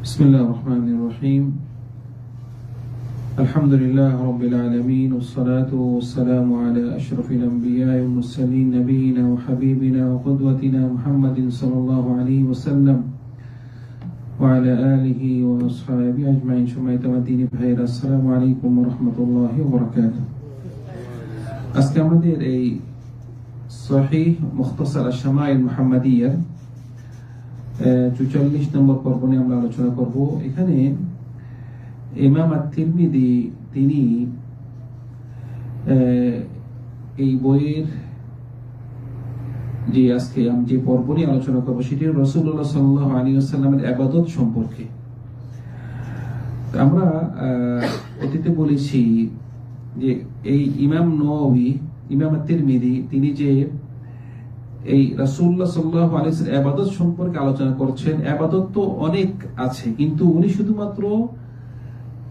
بسم الله الرحمن الرحيم. الحمد لله رب العالمين والصلاة والسلام على أشرف الأنبياء والمرسلين نبينا وحبيبنا وقدوتنا محمد صلى الله عليه وسلم وعلى آله وأصحابه أجمعين. شما يتمدين بخير. السلام عليكم ورحمة الله وبركاته. أسكمدير أي صحيح مختصر الشمائل المحمدية. চুচল্লিশ নম্বর পর্ব নিয়ে আমরা আলোচনা করব। এখানে ইমাম আত-তিরমিজি তিনি এই বইয়ের যে আজকে আমি যে পর্ব নিয়ে আলোচনা করব, সেটি রসুল্লাহ সাল্লাহ আলী আসাল্লামের আবাদত সম্পর্কে। আমরা অতীতে বলেছি যে এই ইমাম নওয়াবি, ইমাম তিরমিদি তিনি যে এই রাসূলুল্লাহ সাল্লাহ ওয়াসাল্লাম ইবাদত সম্পর্কে আলোচনা করছেন। ইবাদত তো অনেক আছে কিন্তু উনি শুধুমাত্র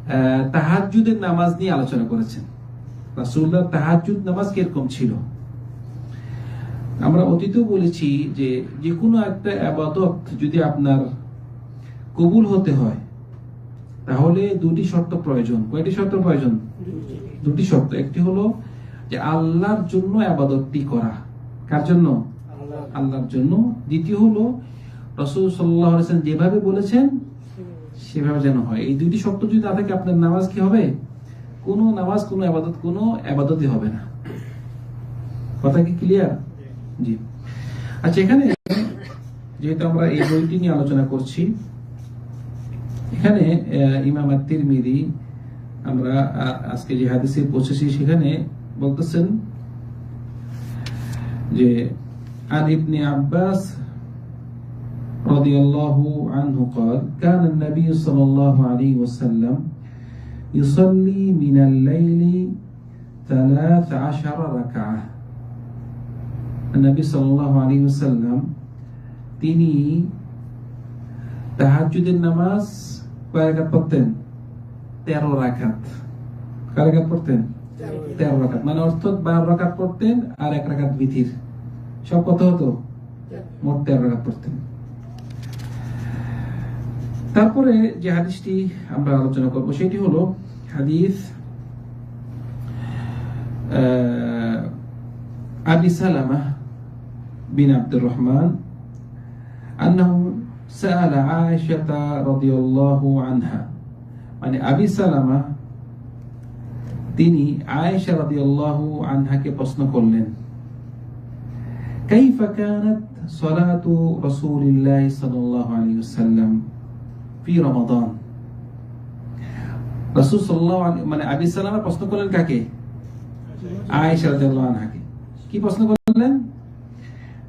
আহ, তাহাজ্জুদের নামাজ নিয়ে আলোচনা করেছেন। রাসূলুল্লাহ তাহাজ্জুদ নামাজ কীরকম ছিল? আমরা অতীতেও বলেছি যে যে কোনো একটা আবাদত যদি আপনার কবুল হতে হয় তাহলে দুটি শর্ত প্রয়োজন। কয়টি শর্ত প্রয়োজন? দুটি শর্ত। একটি হলো যে আল্লাহর জন্য আবাদতটি করা। কার জন্য? আল্লাহর জন্য। দ্বিতীয় হলো, রসুল সাল্লাহ আলাইসাল্লাম যেভাবে বলেছেন, সেভাবে যেন হয়। এই দুইটি শর্ত যদি না থাকে, আপনার নামাজ কি হবে? কোনো নামাজ, কোনো আবাদত, কোনো আবাদতই হবে না। কথা কি ক্লিয়ার জি। আচ্ছা এখানে যেহেতু আমরা এই বইটি নিয়ে আলোচনা করছি, এখানে ইমাম তিরমিদি আমরা আজকে যে হাদিসে পৌঁছেছি, সেখানে বলতেছেন যে عن ابن عباس رضي الله عنه قال كان النبي صلى الله عليه وسلم يصلي من الليل ثلاث عشر ركعة النبي صلى الله عليه وسلم তিনি তাহাজ্জুদের নামাজ কয় রাকাত পড়তেন তেরো রাকাত কয় রাকাত পড়তেন তেরো রাকাত মানে অর্থাৎ বারো রাকাত পড়তেন আর এক রাকাত বিথির সব কত হতো মোট তেরো রাকাত পড়তেন তারপরে যে হাদিসটি আমরা আলোচনা করব সেটি হলো হাদিস আহ, আবি সালামা বিন আব্দুর রহমান أنه سأل عائشة رضي الله عنها মানে আবি সালামা তিনি আয়েশা রাদিয়াল্লাহু আনহাকে প্রশ্ন করলেন কাইফা কানাত সলাতু রাসূলিল্লাহ সাল্লাল্লাহু আলাইহি ওয়াসাল্লাম ফি রমাদান রাসূল সাল্লাল্লাহু আলাইহি মানে আবি সালামা প্রশ্ন করলেন কাকে? আয়েশা রাদিয়াল্লাহু আনহাকে। কি প্রশ্ন করলেন?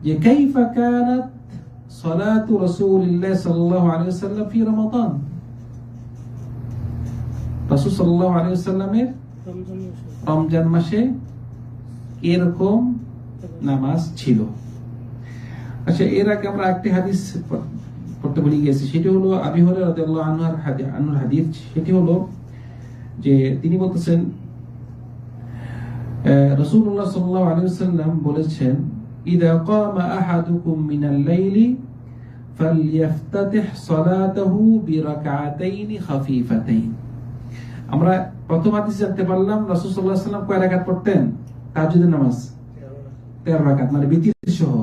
যে কাইফা কানাত সলাতু রাসূলিল্লাহ সাল্লাল্লাহু আলাইহি ওয়াসাল্লাম ফি রমাদান রাসূল সাল্লাল্লাহু আলাইহি ওয়াসাল্লামের রমজান মাসে এরকম নামাজ ছিল। আচ্ছা এর আগে আমরা একটি হাদিস পড়তে ভুলে গেছি সেটি হলো আবি রাদিয়াল্লাহু আনহুর হাদিস। সেটি হলো যে তিনি বলতেছেন আহ, রাসূলুল্লাহ সাল্লাল্লাহু বলেছেন আমরা প্রথম হাদিস জানতে পারলাম রাসূল কয় পড়তেন? তাহাজ্জুদের নামাজ। তেরো রাকাত মানে বিতির সহ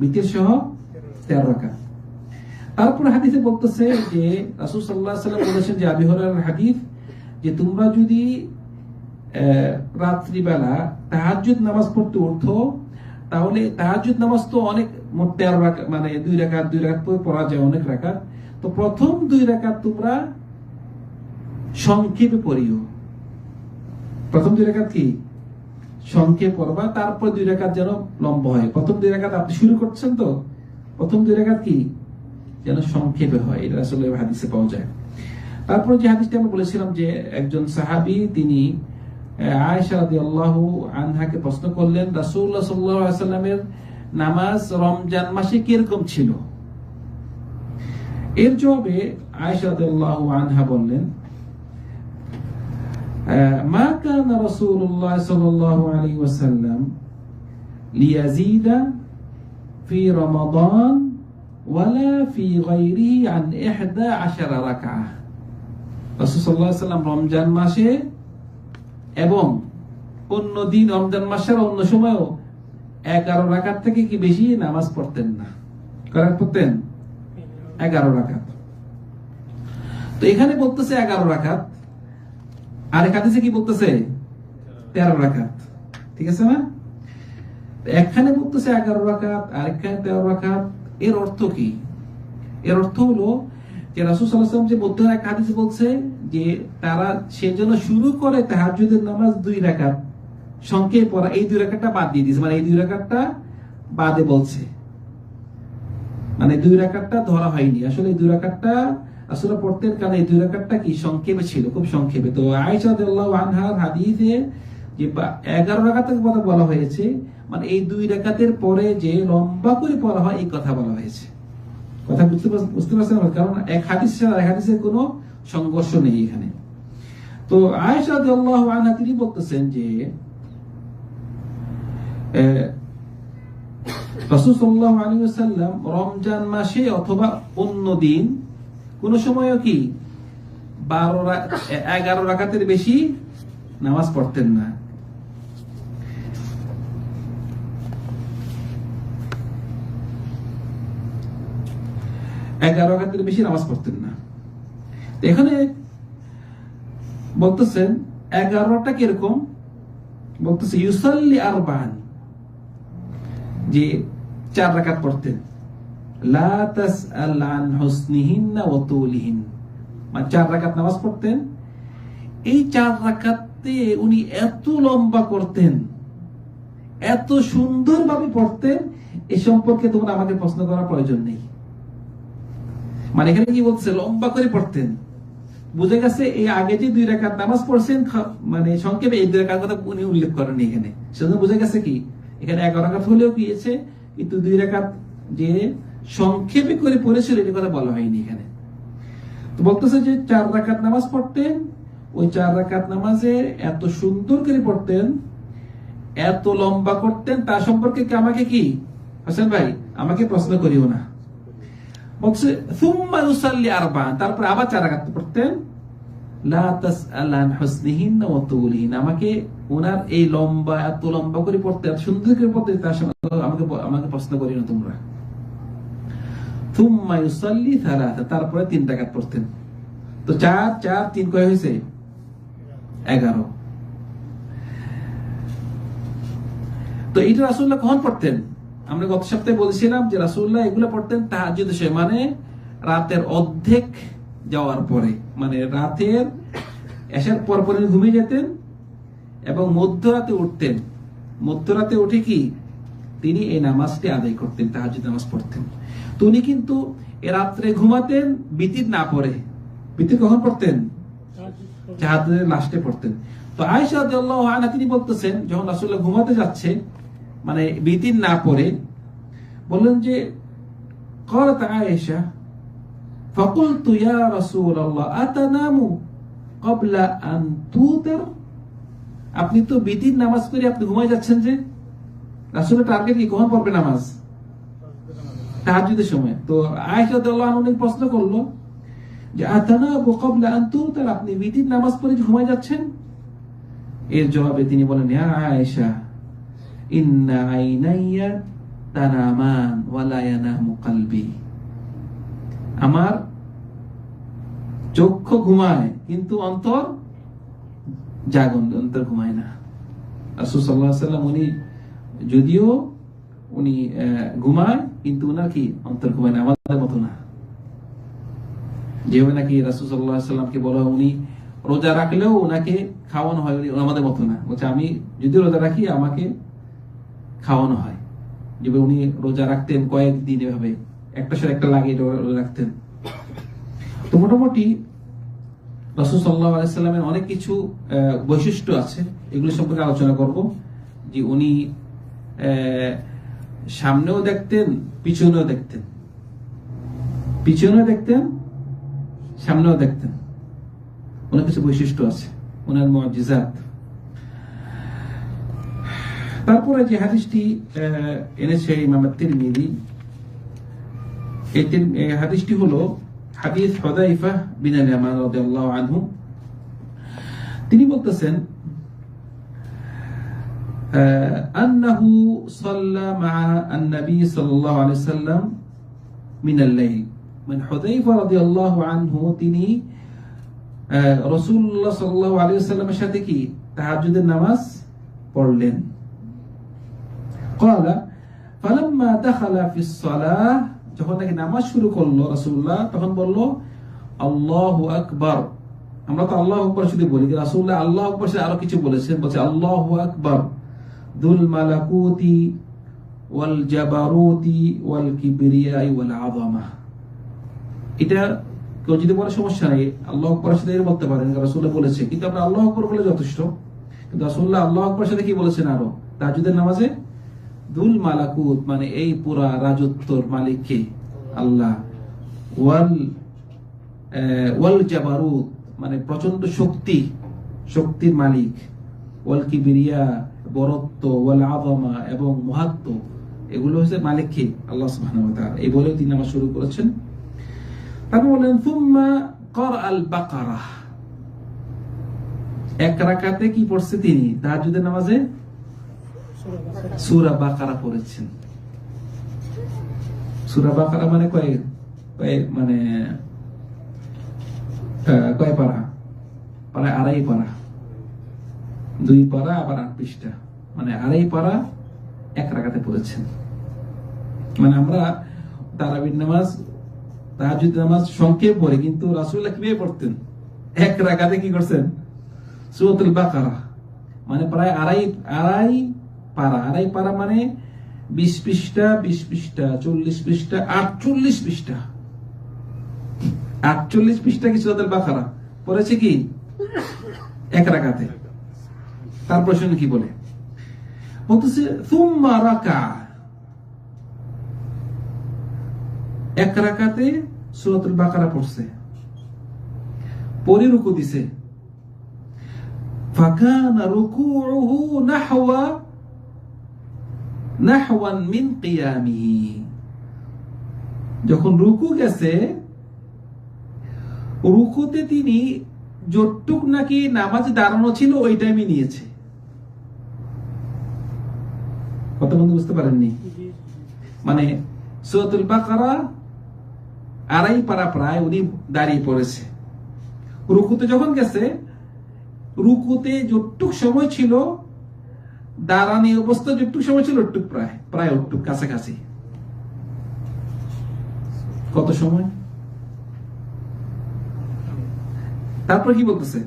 বিতির সহ তেরো রাকাত। তারপর হাদিসে বলতেছে যে, রাসূল সাল্লাল্লাহু আলাইহি ওয়াসাল্লাম বলেছেন যে, আবি হাদিস যে, তোমরা যদি রাত্রিবেলা তাহাজ্জুদ নামাজ পড়তে উঠো, তাহলে তাহাজ্জুদ নামাজ তো অনেক, মোট তেরো মানে দুই রাকাত, দুই করে পড়া যায় অনেক রাকাত। তো প্রথম দুই রাকাত তোমরা সংক্ষেপে পড়িও। প্রথম দুই রেখাত কি? সংক্ষেপ পড়বা তারপর দুই রেখাত যেন লম্বা হয়। প্রথম দুই রেখাত আপনি শুরু করছেন তো? প্রথম দুই রেখাত কি? যেন সংক্ষেপে হয়, এটা আসলে হাদিসে পাওয়া যায়। তারপর যে হাদিসটা আমরা বলেছিলাম যে একজন সাহাবী, তিনি আনহাকে প্রশ্ন করলেন আলাইহি সাল্লামের নামাজ রমজান মাসে কীরকম ছিল? এর জবাবে রাদিয়াল্লাহু আনহা বললেন ما كان رسول الله صلى الله عليه وسلم ليزيد في رمضان ওয়ালা ফি গায়রিহি আন ইহদা আশারা রাকাআহ রাসূল সাল্লাল্লাহু আলাইহি ওয়াসাল্লাম রমজান মাসে এবং অন্য দিন রমজান মাসের অন্য সময়ও এগারো রাকাত থেকে কি বেশি নামাজ পড়তেন না করার পড়তেন এগারো রাকাত তো এখানে বলতেছে এগারো রাকাত আর এখানে কি বলতেছে তেরো রাকাত। ঠিক আছে না তো এখানে বলতেছে এগারো রাকাত আর এখানে তেরো রাকাত। এর অর্থ কি? এর অর্থ হলো যে রাসুল সাল্লাম যে মধ্য এক হাদিসে বলছে যে তারা সেজন্য শুরু করে তাহাজ্জুদের নামাজ দুই রাকাত। সংক্ষেপ পড়া এই দুই রাকাতটা বাদ দিয়ে দিয়েছে। মানে এই দুই রাকাতটা বাদে বলছে। মানে দুই রাকাতটা ধরা হয়নি। আসলে এই দুই রাকাতটা আসলে পড়তেন কারণ এই দুই রাকাতটা কি সংক্ষেপে ছিল, খুব সংক্ষেপে। তো রাদিয়াল্লাহু আনহার হাদিসে যে বা- এগারো রাকাতের কথা বলা হয়েছে মানে এই দুই রাকাতের পরে যে লম্বা করে পড়া হয়, এই কথা বলা হয়েছে। কথা বুঝতে পারছেন কারণ এক হাদিস এক হাদিসের কোনো সংঘর্ষ নেই এখানে। তো আয়েশা তিনি বলতেছেন যে রমজান মাসে অথবা অন্য দিন কোন সময়ও কি বারো এগারো রাকাতের বেশি নামাজ পড়তেন না। এগারো রাকাতের বেশি নামাজ পড়তেন না। এখানে বলতেছেন, এগারোটা কীরকম? বলতেছে, ইউসাল্লি আরবান। যে চার রাকাত পড়তেন। মানে চার রাকাত নামাজ পড়তেন। এই চার রাকাতে উনি এত লম্বা করতেন, এত সুন্দরভাবে পড়তেন, এ সম্পর্কে তোমরা আমাকে প্রশ্ন করার প্রয়োজন নেই। মানে এখানে কি বলছে? লম্বা করে পড়তেন। বুঝে গেছে, এই আগে যে দুই রাকাত নামাজ পড়ছেন মানে সংক্ষেপে এই দুই রাকাত কথা উনি উল্লেখ করেননি এখানে। সেজন্য বুঝে গেছে কি, এখানে এগারো রাকাত হলেও গিয়েছে, কিন্তু দুই রাকাত যে সংক্ষেপে করে পড়েছিল এটা কথা বলা হয়নি এখানে। তো বলতেছে যে চার রাকাত নামাজ পড়তেন, ওই চার রাকাত নামাজে এত সুন্দর করে পড়তেন, এত লম্বা করতেন তার সম্পর্কে আমাকে কি? হোসেন ভাই, আমাকে প্রশ্ন করিও না। বলছে সুম্মা ইউসাল্লি আরবাআন তারপর আবার চার রাকাত পড়তেন, লা তাসআল আন হুসনিহিন্না ওয়া তুলিহিন। আমাকে ওনার এই লম্বা, এত লম্বা করে পড়তে, এত সুন্দর করে পড়তে তার আমাকে আমাকে প্রশ্ন করি না তোমরা। থুম্মা ইউসাল্লি তারপরে তিন রাকাত পড়তেন। তো চার চার, তিন কয় হয়েছে? এগারো। তো এইটা রাসুল্লাহ কখন পড়তেন? আমরা গত সপ্তাহে বলছিলাম যে রাসুল্লাহ এগুলো পড়তেন তাহাজ্জুদ সে মানে রাতের অর্ধেক যাওয়ার পরে মানে রাতের এসার পর পরে ঘুমিয়ে যেতেন এবং মধ্যরাতে উঠতেন। মধ্যরাতে উঠে কি? তিনি এই নামাজটি আদায় করতেন, তাহাজ্জুদ নামাজ পড়তেন। তো উনি কিন্তু এ রাত্রে ঘুমাতেন, বিতির না পড়ে বিতির কখন পড়তেন? জাহাদের লাস্টে পড়তেন। তো রাদিয়াল্লাহু তিনি বলতেছেন, যখন রাসুল্লাহ ঘুমাতে যাচ্ছে মানে বিতির না পড়ে বললেন যে قالت عائشة فقلت يا رسول الله أتنام قبل أن توتر আপনি তো বিতির নামাজ করে আপনি ঘুমাই যাচ্ছেন যে রাসূলের টার্গেট কি কখন পড়বে নামাজ তাহাজ্জুদের সময় তো আয়েশা রাদিয়াল্লাহু আনহা উনি প্রশ্ন করলো যে আতানাবু ক্বাবলা আন তুতার আপনি বিতির নামাজ পড়ে ঘুমাই যাচ্ছেন এর জবাবে তিনি বলেন ইয়া আয়েশা ইন্না আইনাইয়া তানামান ওয়ালা ইয়ানামু কলবি আমার চক্ষু ঘুমায় কিন্তু অন্তর জাগন অন্তর ঘুমায় না। রাসূল সাল্লাল্লাহু আলাইহি উনি যদিও উনি ঘুমায় কিন্তু উনার কি অন্তর ঘুমায় না আমাদের মতো না। যেভাবে নাকি রাসুসাল্লাহামকে বলা হয়, উনি রোজা রাখলেও ওনাকে খাওয়ানো হয় আমাদের মতো না। বলছে আমি যদি রোজা রাখি আমাকে খাওয়ানো হয়। যেভাবে উনি রোজা রাখতেন, কয়েকদিন এভাবে, একটা সাথে একটা লাগিয়ে রোজা রাখতেন। তো মোটামুটি রসুল সাল্লাহ আলাইসাল্লামের অনেক কিছু বৈশিষ্ট্য আছে। এগুলো সম্পর্কে আলোচনা করব। যে উনি সামনেও দেখতেন, পিছনেও দেখতেন। পিছনেও দেখতেন, সামনেও দেখতেন। অনেক কিছু বৈশিষ্ট্য আছে। ওনার মজিজাত তারপরে যে হাদিসটি আহ, এনেছে ইমাম তিরমিজি এই তিন- এই হাদিসটি হলো হাদিস হুযাইফা বিন আল-ইয়ামান রাদিয়াল্লাহু আনহু তিনি বলতেছেন آه، أنه صلى مع النبي صلى الله عليه وسلم من الليل من حذيفة رضي الله عنه তিনি আহ, রসুল্লাহ সাল্লাহ আলী সাল্লামের সাথে কি তাহাজুদের নামাজ পড়লেন কলা ফালাম্মা দাখালা ফিস সালাহ যখন নাকি নামাজ শুরু করল রাসূলুল্লাহ, তখন বলল, আল্লাহু আকবার আমরা তো আল্লাহ আকবার শুধু বলি রাসুল্লাহ আল্লাহ আকবার আরও কিছু বলেছেন বলছে, আল্লাহু আকবার দুল মালাকুতি ওয়াল জাবারুতি ওয়াল কিবরিয়াই ওয়াল আযমা এটা কেউ যদি বলে সমস্যা নেই, আল্লাহ আকবরের সাথে বলতে পারেন রাসূলুল্লাহ বলেছে। কিন্তু আমরা আল্লাহ আকবর বলে যথেষ্ট। কিন্তু রাসূলুল্লাহ আল্লাহ আকবরের সাথে কি বলেছেন আরও? তাজুদের নামাজে? দুল মালাকুত মানে এই পুরা রাজত্বর মালিক কে? আল্লাহ। ওয়াল ওয়াল জাবারুত মানে প্রচণ্ড শক্তি, শক্তির মালিক। ওয়াল কিবিরিয়া, বরত্ব, ওয়াল আযমা এবং মহাত্ম, এগুলো হচ্ছে মালিক কে? আল্লাহ তাআলা। এই বলে তিনি নামাজ শুরু করেছেন। তারপর বলেন থুম্মা কর আল বাকারা। এক রাকাতে কি পড়ছে তিনি? তাহাজ্জুদের নামাজে? সূরা বাকারা পড়েছেন। সূরা বাকারা মানে মানে কয় পারা? প্রায় আড়াই পারা। দুই পারা আবার আট পৃষ্ঠা। মানে আড়াই পারা এক রাকাতে পড়েছেন। মানে আমরা তারাবির নামাজ তাহাজুদ নামাজ সংক্ষেপ পড়ে, কিন্তু রাসূলুল্লাহ কীভাবে পড়তেন। এক রাকাতে কি করছেন? সূরাতুল বাকারা। মানে প্রায় আড়াই আড়াই পারা। আড়াই পারা মানে বিশ পৃষ্ঠা বিশ পৃষ্ঠা, চল্লিশ পৃষ্ঠা, আটচল্লিশ পৃষ্ঠা। আটচল্লিশ পৃষ্ঠা কি সূরাতুল বাকারা? পড়েছে কি? এক রাখাতে তারপর শুনুন কি বলে? বলতেছে, সুম্মা রাকা। এক রাকাতে সূরাতুল বাকারা পড়ছে। পরে রুকু দিছে। ফাকানা রুকুউহু নাহওয়া মিন যখন রুকু গেছে, রুকুতে তিনি যতটুক নাকি নামাজ দাঁড়ানো ছিল, ওই টাইমে নিয়েছে। কত বন্ধু বুঝতে পারেননি? মানে সূরাতুল বাকারা আড়াই পারা প্রায় উনি দাঁড়িয়ে পড়েছে। রুকুতে যখন গেছে, রুকুতে যতটুক সময় ছিল দাঁড়ানি অবস্থা যতটুক সময় ছিল ওটুক প্রায় প্রায় ওটুক কাছাকাছি। কত সময়? তারপর কি বলতেছে?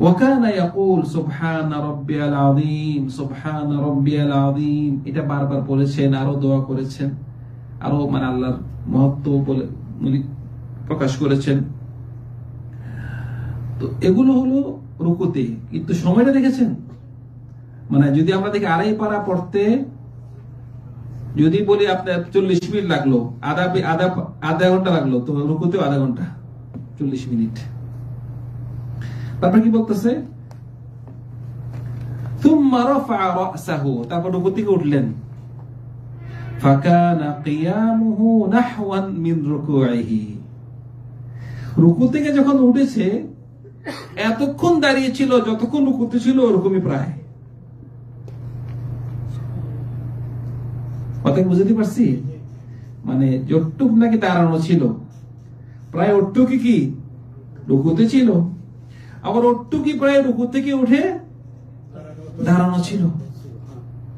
ওয়াকানা ইয়াকুল, সুবহান রাব্বিয়াল আযীম, সুবহান রাব্বিয়াল আযীম। এটা বারবার বলেছেন, আরও দোয়া করেছেন, আরও মানে আল্লাহর মহত্ব বলে প্রকাশ করেছেন। তো এগুলো হলো রুকুতে। কিন্তু সময়টা দেখেছেন? মানে যদি আমরা দেখি আড়াই পাড়া পড়তে, যদি বলি আপনার চল্লিশ মিনিট লাগল, আধা আধা আধা ঘণ্টা লাগল, তো রুকুতেও আধা ঘণ্টা, চল্লিশ মিনিট। তারপর কি বলতেছে? তারপর রুকু থেকে উঠলেন। রুকু থেকে যখন উঠেছে, এতক্ষণ দাঁড়িয়ে ছিল, যতক্ষণ রুকুতে ছিল, ওরকমই প্রায়। কথা কি বুঝতে পারছি মানে যতটুক নাকি দাঁড়ানো ছিল প্রায় ওটুকি কি রুকুতে ছিল আবার ওটুকি প্রায় রুকু থেকে উঠে দাঁড়ানো ছিল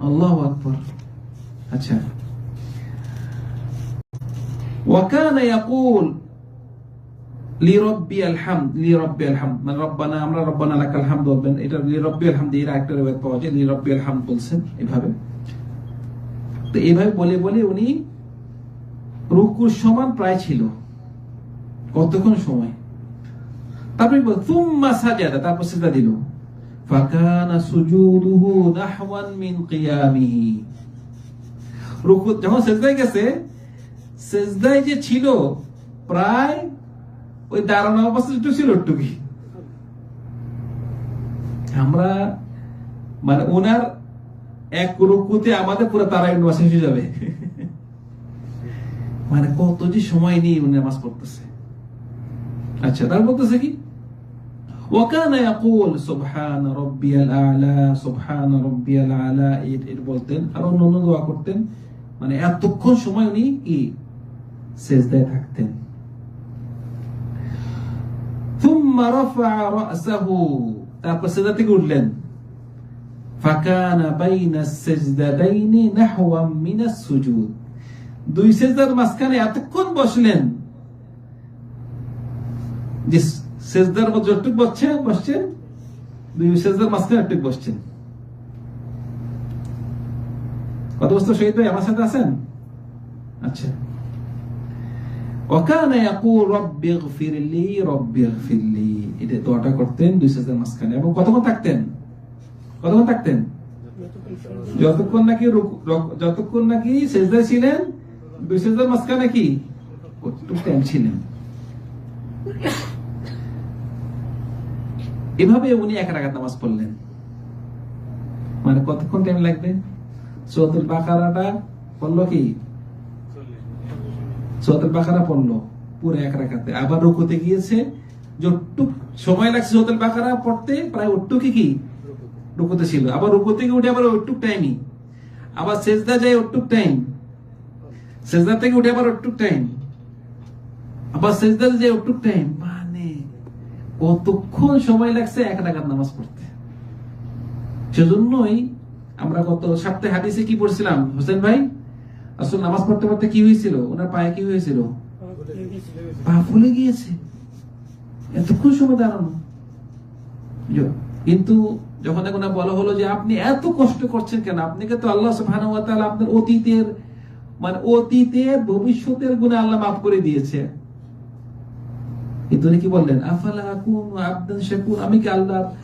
আল্লাহ আকবর আচ্ছা وكان يقول লিরব্বি আলহামদ লিরব্বি আলহামদ মানে রব্বানা আমরা রব্বানা লাকাল হামদ বলবেন এটা লিরব্বি আলহামদ এর একটা রিওয়ায়াত পাওয়া যায় লিরব্বি আলহামদ বলছেন এভাবে তো এভাবে বলে বলে উনি রুকুর সমান প্রায় ছিল। কতক্ষণ সময়? তারপরে তুম্মা সাজাদা। তারপর সেজদা দিল। ফাকানা সুজুদুহু নাহওয়ান মিন কিয়ামিহি। রুকু, যখন সেজদায় গেছে, সেজদায় যে ছিল, প্রায় ওই দাঁড়ানো অবস্থা একটু ছিল একটুকি। আমরা মানে ওনার এক রুকুতে আমাদের পুরো তারাই শেষ হয়ে যাবে মানে কত যে সময় নিয়ে উনি নামাজ পড়তেছে আচ্ছা তার বলতেছে কি وكان يقول سبحان ربي الاعلى سبحان ربي الاعلى এর এর বলতেন আর অন্য অন্য দোয়া করতেন মানে এতক্ষণ সময় উনি কি সেজদায় থাকতেন ثم رفع رأسه তারপর সেজদা থেকে উঠলেন দুই সেজদার মাঝখানে এতক্ষণ বসলেন যে সেজদার মধ্যে বসছেন দুই সেজদার মাঝখানে বসছেন। কত বস্তু শহীদ ভাই আমার সাথে আছেন? আচ্ছা। ওকানা ইয়াকুল রব্বি ইগফির লি রব্বি ইগফির লি এটা দোয়াটা করতেন দুই সেজদার মাঝখানে এবং কতক্ষণ থাকতেন? কতক্ষণ থাকতেন? যতক্ষণ নাকি যতক্ষণ নাকি সেজদায় ছিলেন দুই সেজদার মাঝখানে কি? টাইম ছিলেন। এভাবে উনি এক রাকাত নামাজ পড়লেন। মানে কতক্ষণ টাইম লাগবে? সৌতুল বাকারাটা পড়ল কি? সৌতুল বাকারা পড়ল পুরো এক রাখাতে আবার রুকুতে গিয়েছে, যতটুক সময় লাগছে সৌতুল বাকারা পড়তে, প্রায় ওটুকি কি? রুকুতে ছিল। আবার রুকু থেকে উঠে আবার ওটুক টাইমই আবার সেজদা যায় ওটুক টাইম সেজদা থেকে উঠে আবার ওটুক টাইম আবার সেজদা যায় ওটুক টাইম মানে কতক্ষণ সময় লাগছে এক রাকাত নামাজ পড়তে? সেজন্যই আমরা গত সপ্তাহে হাদিসে কি পড়ছিলাম? হোসেন ভাই আসলে নামাজ পড়তে পড়তে কি হয়েছিল? ওনার পায়ে কি হয়েছিল? পা ফুলে গিয়েছে। এতক্ষণ সময় দাঁড়ানো। কিন্তু যখন এখন বলা হলো যে আপনি এত কষ্ট করছেন কেন আপনাকে তো আল্লাহ সুবহানাহু ওয়া তাআলা আপনার অতীতের মানে অতীতের ভবিষ্যতের গুণে আল্লাহ মাফ করে দিয়েছে কিন্তু উনি কি বললেন আফালা আকুন আবদান শাকুর আমি কি আল্লাহর আহ,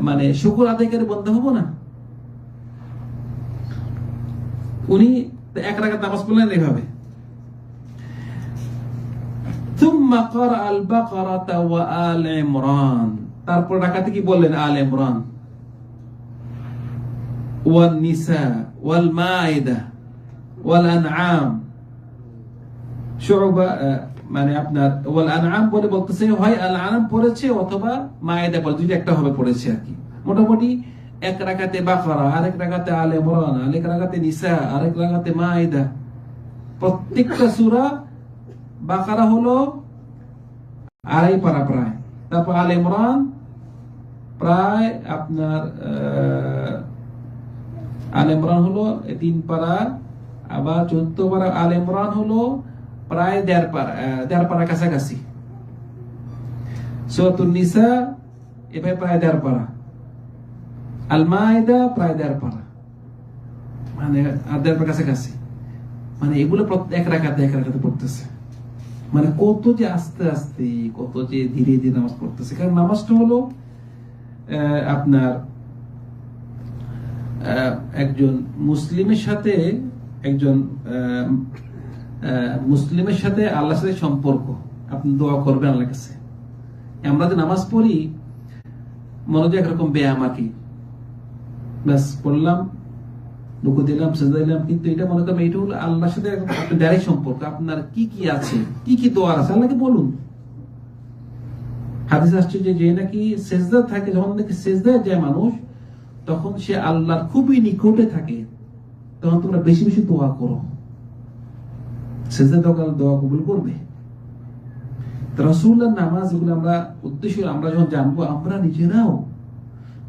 মানে শুকর আদায়কারী বন্ধ হব না উনি এক রাকাত নামাজ পড়লেন এইভাবে ثم قرأ البقرة وآل عمران তারপর ডাকাতে কি বললেন? আল ইমরান। নিসা, ওয়াল মাইদা, ওয়াল আনআম। শুবা মানে আপনার ওয়াল আনআম বলতেছে, হয়, আল আনআম পড়েছে অথবা মায়েদা পড়ে। দুইটা একটা হবে পড়েছে আর কি। মোটামুটি এক বাকারা, আরেক আল ইমরান, আরেক নিসা, আরেক প্রত্যেকটা সূরা বাকারা হলো আড়াই পারা প্রায়। তারপর আল ইমরান প্রায় আপনার আল ইমরান হলো তিন পারা আবার চোদ্দ পারা আল ইমরান হলো প্রায় দেড় পারা দেড় পারা কাছাকাছি। নিসা, এভাবে প্রায় দেড় পারা আল প্রায় দেড় পারা মানে আর দেড় পারা কাছাকাছি। মানে এগুলো এক রাখাতে এক রাখাতে পড়তেছে। মানে কত যে আস্তে আস্তে, কত যে ধীরে ধীরে নামাজ পড়তেছে। কারণ নামাজটা হলো আপনার একজন মুসলিমের সাথে, একজন মুসলিমের সাথে আল্লাহর সাথে সম্পর্ক। আপনি দোয়া করবেন আল্লাহর কাছে। আমরা যে নামাজ পড়ি, মনে হয় একরকম ব্যায়াম আর কি। ব্যাস, পড়লাম রুকু দিলাম সেজদা দিলাম, কিন্তু এটা মনে করেন, এটা হলো আল্লাহর সাথে আপনার ডাইরেক্ট সম্পর্ক। আপনার কি কি আছে? কি কি দোয়ার আছে? আল্লাহকে বলুন। হাদিস আসছে যে যে নাকি সেজদা থাকে, যখন নাকি সেজদায় যায় মানুষ, তখন সে আল্লাহর খুবই নিকটে থাকে। তখন তোমরা বেশি বেশি দোয়া করো। সেজদা দোয়া কবুল করবে। নামাজ এগুলো আমরা উদ্দেশ্য আমরা যখন জানব, আমরা নিজেরাও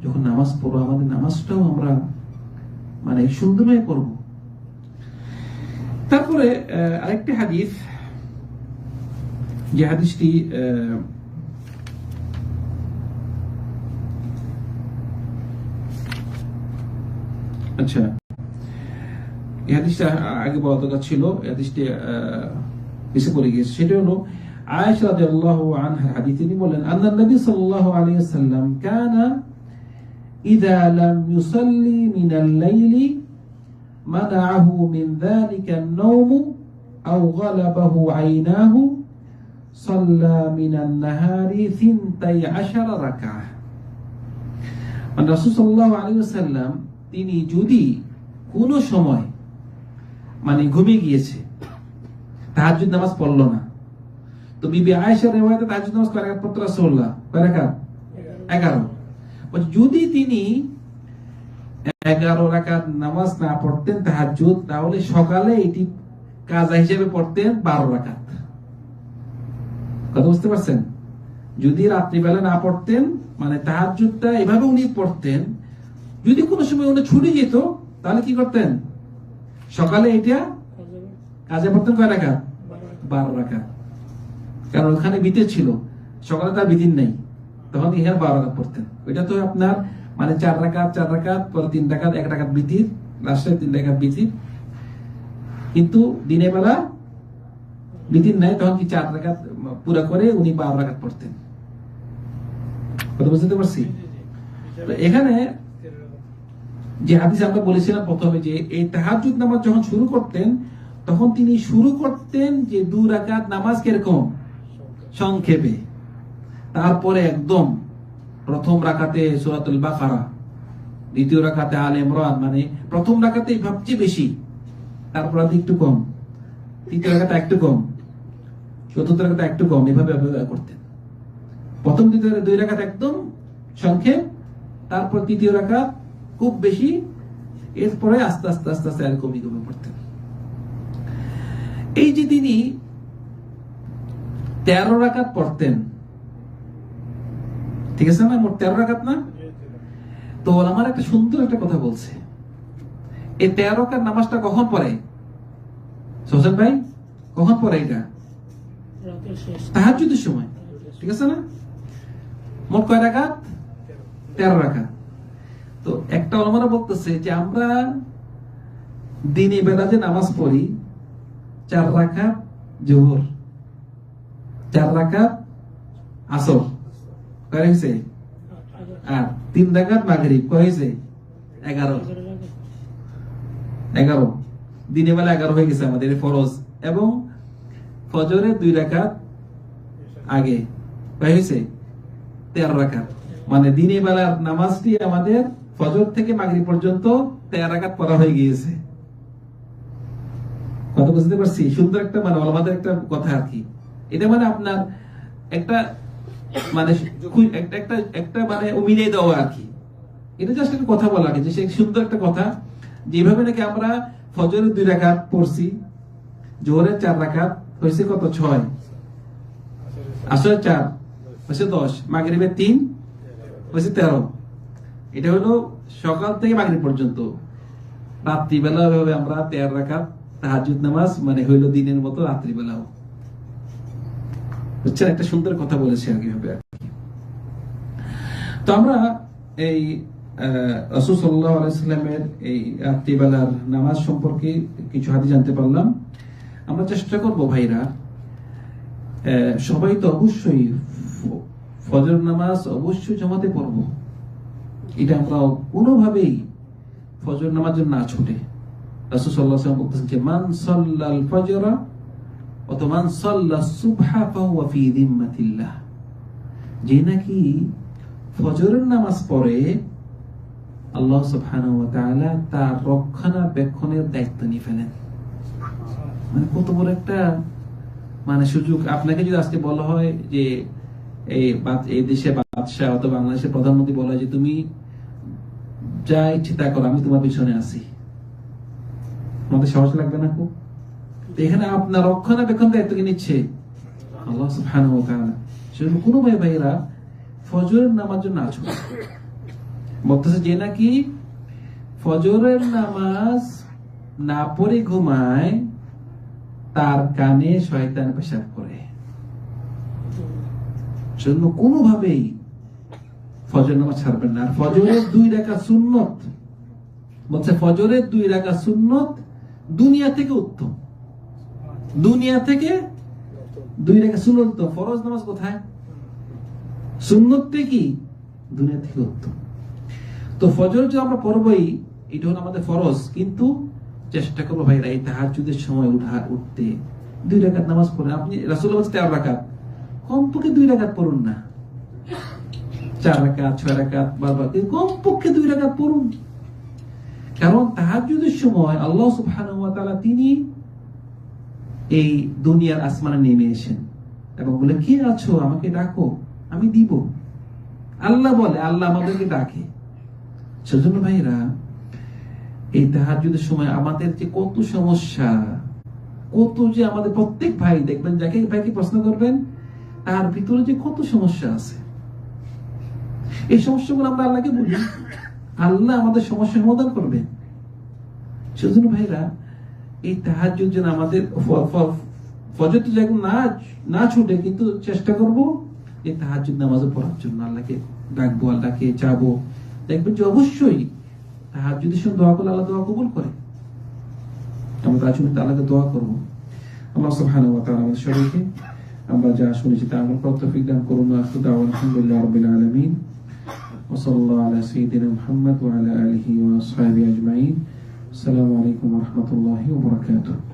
যখন নামাজ পড়ব, আমাদের নামাজটাও আমরা মানে সুন্দরভাবে পড়ব। তারপরে আরেকটি হাদিস, যে হাদিসটি আচ্ছা এই হাদিসটা আগে বলা দরকার ছিল এই হাদিসটি আহ, পিছে পড়ে গিয়েছে সেটা হলো আয়েশা রাদিয়াল্লাহু আনহা হাদিস তিনি বলেন আন্না নবী সাল্লাল্লাহু আলাইহি ওয়াসাল্লাম কানা ইযা লাম ইউসাল্লি মিনাল লাইলি منعه من ذلك النوم أو غلبه عيناه صلى من النهار ثنتي عشر ركعة মানে রাসূল সাল্লাল্লাহু আলাইহি ওয়াসাল্লাম তিনি যদি কোনো সময় মানে ঘুমিয়ে গিয়েছে, তাহাজ্জুদ নামাজ পড়ল না। তো বিবি আয়েশা রেওয়ায়তে তাহাজ্জুদ নামাজ কয় পড়তে রাসূলুল্লাহ কয় 11 বলছে, যদি তিনি এগারো রাকাত নামাজ না পড়তেন তাহাজ্জুদ, তাহলে সকালে এটি কাজা হিসেবে পড়তেন বারো রাকাত। কথা বুঝতে পারছেন? যদি রাত্রিবেলা না পড়তেন মানে তাহাজ্জুদটা এভাবে উনি পড়তেন যদি কোনো সময় উনি ছুটে যেত তাহলে কি করতেন? সকালে এটা কাজে পড়তেন কয় রাকাত? বারো রাকাত। কারণ ওখানে বিতের ছিল। সকালে তার বিদিন নেই। তখন এখানে বারো রাকাত পড়তেন। ওইটা তো আপনার মানে চার রাকাত চার রাকাত পরে তিন রাকাত এক রাকাত বিতির লাস্টে তিন রাকাত বিতির। কিন্তু দিনের বেলা বিতির নাই তখন কি চার রাকাত পুরো করে উনি বারো রাকাত পড়তেন? কথা বুঝতে পারছি? তো এখানে যে হাদিস আমরা বলেছিলাম প্রথমে যে এই তাহাজুদ নামাজ যখন শুরু করতেন, তখন তিনি শুরু করতেন যে দু রাকাত নামাজ কীরকম? সংক্ষেপে। তারপরে একদম প্রথম রাকাতে সুরাতুল বাকারা, দ্বিতীয় রাকাতে আল ইমরান মানে প্রথম রাকাতে সবচেয়ে বেশি, তারপর একটু কম, তৃতীয় রাকাতে একটু কম, চতুর্থ রাকাতে একটু কম, এভাবে করতেন। প্রথম, দ্বিতীয়, দুই রাকাত একদম সংক্ষেপ, তারপর তৃতীয় রাকাত খুব বেশি এরপরে আস্তে আস্তে আস্তে আস্তে আর কমে কমে পড়তেন। এই যে তিনি তেরো রাকাত পড়তেন ঠিক আছে না? মোট তেরো রাকাত না? তো আমার একটা সুন্দর একটা কথা বলছে। এই তেরো রাকাত নামাজটা কখন পড়ে? হোসেন ভাই কখন পড়ে এটা? তাহাজুদের সময় ঠিক আছে না? মোট কয় রাকাত? তেরো রাকাত। তো একটা অলমারা বলতেছে যে আমরা দিনে বেলা যে নামাজ পড়ি, চার রাকাত জোহর, চার রাকাত আসর। কয় হয়েছে আর তিন রাকাত মাগরিব, কয় হয়েছে এগারো। এগারো। দিনে বেলা এগারো হয়ে গেছে আমাদের ফরজ। এবং ফজরে দুই রাকাত আগে। কয় হয়েছে তেরো রাকাত। মানে দিনে বেলার নামাজটি আমাদের ফজর থেকে মাগরিব পর্যন্ত তেরো রাকাত পড়া হয়ে গিয়েছে। কথা বুঝতে পারছি? সুন্দর একটা মানে আমাদের একটা কথা আর কি। এটা মানে আপনার একটা মানে একটা একটা একটা মানে মিলিয়ে দেওয়া আর কি। এটা জাস্ট একটা কথা বলা যে সে সুন্দর একটা কথা যেভাবে নাকি আমরা ফজরের দুই রাকাত পড়ছি, জোহরের চার রাকাত, হয়েছে কত? ছয়। আসরের চার, হয়েছে দশ। মাগরিবের তিন, হয়েছে তেরো। এটা হলো সকাল থেকে মাগরিব পর্যন্ত। রাত্রিবেলা ভাবে আমরা তেরো রাকাত তাহাজুদ নামাজ মানে হইল দিনের মতো রাত্রিবেলাও। বুঝছেন? একটা সুন্দর কথা বলেছে কি ভাবে তো আমরা এই এই রাত্রিবেলার নামাজ সম্পর্কে কিছু হাতি জানতে পারলাম। আমরা চেষ্টা করব ভাইরা সবাই তো অবশ্যই ফজর নামাজ অবশ্যই জমাতে পড়ব। এটা আমরা কোনোভাবেই ফজর নামাজের না ছুটে। যে নাকি ফজরের নামাজ পড়ে, আল্লাহ সুবহানাহু ওয়া তাআলা তার রক্ষণাবেক্ষণের দায়িত্ব নিয়ে ফেলেন। মানে কত বড় একটা মানে সুযোগ। আপনাকে যদি আজকে বলা হয় যে, এই এই দেশে বাদশাহ অথবা বাংলাদেশের প্রধানমন্ত্রী বলা যে, তুমি যা ইচ্ছে তা করো, আমি তোমার পিছনে আছি। আমাদের সাহস লাগবে না খুব? এখানে আপনার রক্ষণাবেক্ষণ দায়িত্ব কি নিচ্ছে? আল্লাহ সুবহানাহু ওয়া সেজন্য কোনো ভাই ভাইরা ফজরের নামাজ জন্য আছো। বলতেছে যে নাকি ফজরের নামাজ না পড়ে ঘুমায়, তার কানে শয়তান পেশাব করে। সেজন্য কোনোভাবেই ফজর নামাজ ছাড়বেন না। ফজরের দুই রাকাত সুন্নত, বলছে ফজরের দুই রাকাত সুন্নত দুনিয়া থেকে উত্তম। দুনিয়া থেকে দুই রাকাত সুন্নত ফরজ নামাজ কোথায়? কি দুনিয়া থেকে উত্তম। তো ফজর যে আমরা পড়বই, এটা হলো আমাদের ফরজ, কিন্তু চেষ্টা করব ভাইরা, এই তাহাজুদের সময় উঠা, উঠতে। দুই রাকাত নামাজ পড়েন আপনি রাসুল তেরো রাকাত। কমপক্ষে দুই রাকাত পড়ুন না। চার রাকাত, ছয় রাকাত, বারবার। কমপক্ষে দুই রাকাত পড়ুন। কারণ তাহাজুদের সময় আল্লাহ তাআলা তিনি এই দুনিয়ার আসমানে নেমে এসেন এবং বলে কে আছো? আমাকে ডাকো। আমি দিব। আল্লাহ বলে, আল্লাহ আমাদেরকে ডাকে। সেজন্য ভাইরা এই তাহাজুদের সময় আমাদের যে কত সমস্যা, কত যে আমাদের প্রত্যেক ভাই, দেখবেন যাকে ভাইকে প্রশ্ন করবেন, তার ভিতরে যে কত সমস্যা আছে এই সমস্যাগুলো আমরা আল্লাহকে বলি। আল্লাহ আমাদের সমস্যা সমাধান করবে। সেজন্য ভাইরা এই তাহাজুদ যেন আমাদের ফজর তো না না ছুটে, কিন্তু চেষ্টা করব এই তাহাজুদ নামাজে পড়ার জন্য। আল্লাহকে ডাকবো, আল্লাহকে চাবো। দেখবেন যে অবশ্যই তাহাজুদের সঙ্গে দোয়া করলে আল্লাহ দোয়া কবুল করে। আমরা তার আল্লাহকে দোয়া করব। আল্লাহ সুবহানাহু ওয়া তাআলা আমাদের সবাইকে আমরা যা শুনেছি তা আমল করার তৌফিক দান করুন। আলহামদুলিল্লাহ রাব্বিল আলামিন। وصلى الله على سيدنا محمد وعلى آله وأصحابه أجمعين. السلام عليكم ورحمة الله وبركاته.